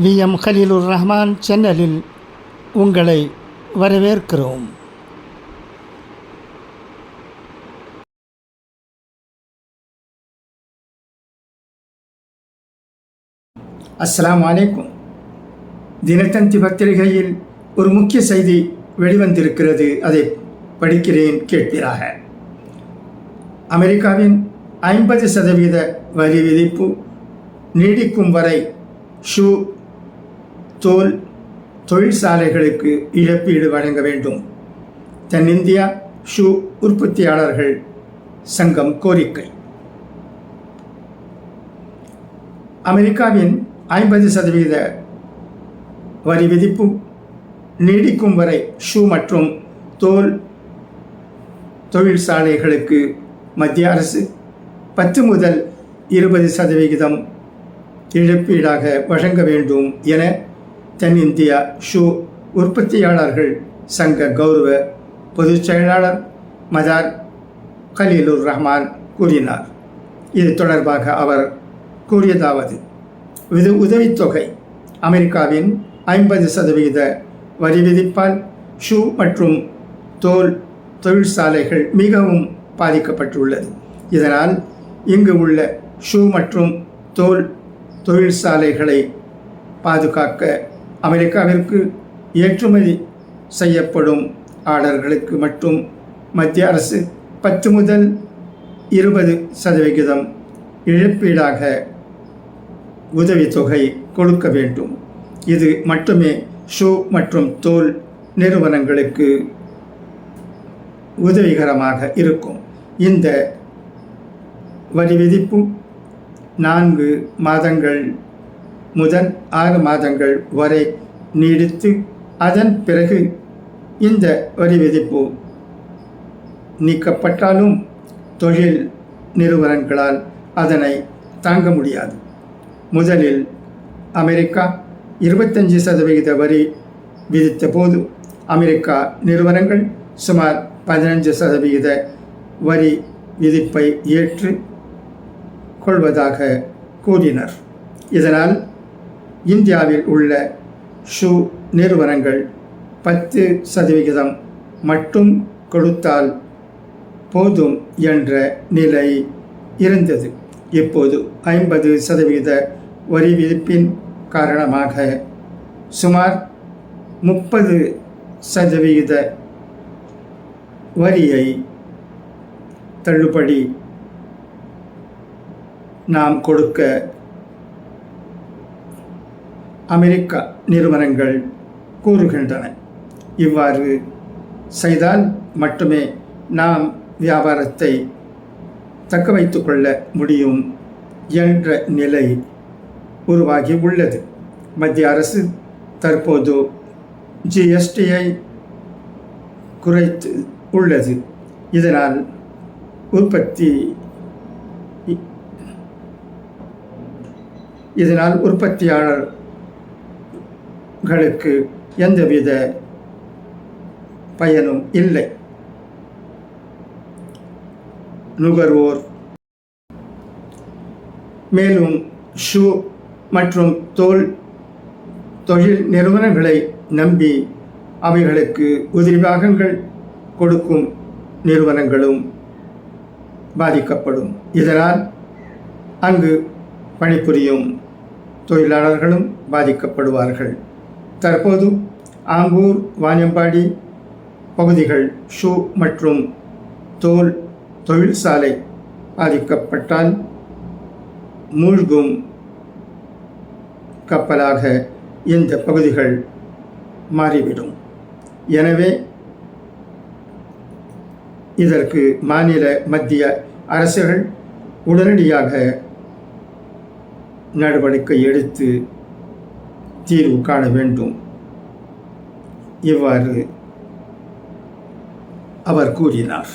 We. M. Khaleelur Rahman சேனலில் உங்களை வரவேற்கிறோம். அஸ்லாம் வலைக்கும் தினத்தந்தி பத்திரிகையில் ஒரு முக்கிய செய்தி வெளிவந்திருக்கிறது. அதை படிக்கிறேன் கேட்பீராக. அமெரிக்காவின் ஐம்பது சதவீத வரி விதிப்பு நீடிக்கும் வரை ஷூ தோல் தொழிற்சாலைகளுக்கு இழப்பீடு வழங்க வேண்டும். தென்னிந்தியா ஷூ உற்பத்தியாளர்கள் சங்கம் கோரிக்கை. அமெரிக்காவின் ஐம்பது சதவீத வரி விதிப்பு நீடிக்கும் வரை ஷூ மற்றும் தோல் தொழிற்சாலைகளுக்கு மத்திய அரசு பத்து முதல் இருபது சதவிகிதம் இழப்பீடாக வழங்க வேண்டும் என தென்னிந்தியா ஷூ உற்பத்தியாளர்கள் சங்க கௌரவ பொதுச் செயலாளர் மதார் கலீலுர் ரஹ்மான் கூறினார். இது தொடர்பாக அவர் கூறியதாவது இது உதவித்தொகை அமெரிக்காவின் ஐம்பது சதவீத வரி விதிப்பால் ஷூ மற்றும் தோல் தொழிற்சாலைகள் மிகவும் பாதிக்கப்பட்டுள்ளது. இதனால் இங்கு உள்ள ஷூ மற்றும் தோல் தொழிற்சாலைகளை பாதுகாக்க அமெரிக்காவிற்கு ஏற்றுமதி செய்யப்படும் ஆர்டர்களுக்கு மட்டும் மத்திய அரசு பத்து முதல் இருபது சதவிகிதம் இழப்பீடாக உதவித்தொகை கொடுக்க வேண்டும். இது மட்டுமே ஷூ மற்றும் தோல் நிறுவனங்களுக்கு உதவிகரமாக இருக்கும். இந்த வரி விதிப்பு நான்கு மாதங்கள் முதல் ஆறு மாதங்கள் வரை நீடித்து அதன் பிறகு இந்த வரி விதிப்பு நீக்கப்பட்டாலும் தொழில் நிறுவனங்களால் அதனை தாங்க முடியாது. முதலில் அமெரிக்கா இருபத்தஞ்சி சதவிகித வரி விதித்த போது அமெரிக்கா நிறுவனங்கள் சுமார் பதினஞ்சு சதவிகித வரி விதிப்பை ஏற்று கொள்வதாக கூறினர். இதனால் இந்தியாவில் உள்ள ஷூ நிறுவனங்கள் பத்து சதவிகிதம் மட்டும் கொடுத்தால் போதும் என்ற நிலை இருந்தது. இப்போது ஐம்பது சதவிகித வரி விதிப்பின் காரணமாக சுமார் முப்பது சதவிகித வரியை தள்ளுபடி நாம் கொடுக்க அமெரிக்க நிறுவனங்கள் கூறுகின்றன. இவ்வாறு செய்தால் மட்டுமே நாம் வியாபாரத்தை தக்க வைத்துக்கொள்ள முடியும் என்ற நிலை உருவாகி உள்ளது. மத்திய அரசு தற்போது ஜிஎஸ்டியை குறைத்து உள்ளது. இதனால் உற்பத்தி இதனால் உற்பத்தியாளர் உங்களுக்கு எந்தவித பயனும் இல்லை. நுகர்வோர். மேலும் ஷூ மற்றும் தோல் தொழில் நிறுவனங்களை நம்பி அவைகளுக்கு உதிரி பாகங்கள் கொடுக்கும் நிறுவனங்களும் பாதிக்கப்படும். இதனால் அங்கு பணிபுரியும் தொழிலாளர்களும் பாதிக்கப்படுவார்கள். தற்போது ஆம்பூர் வாணியம்பாடி பகுதிகள் ஷூ மற்றும் தோல் தொழிற்சாலை பாதிக்கப்பட்டால் மூழ்கும் கப்பலாக இந்த பகுதிகள் மாறிவிடும். எனவே இதற்கு மாநில மத்திய அரசுகள் உடனடியாக நடவடிக்கை எடுத்து தீர்வு காண வேண்டும். இவ்வாறு அவர் கூறினார்.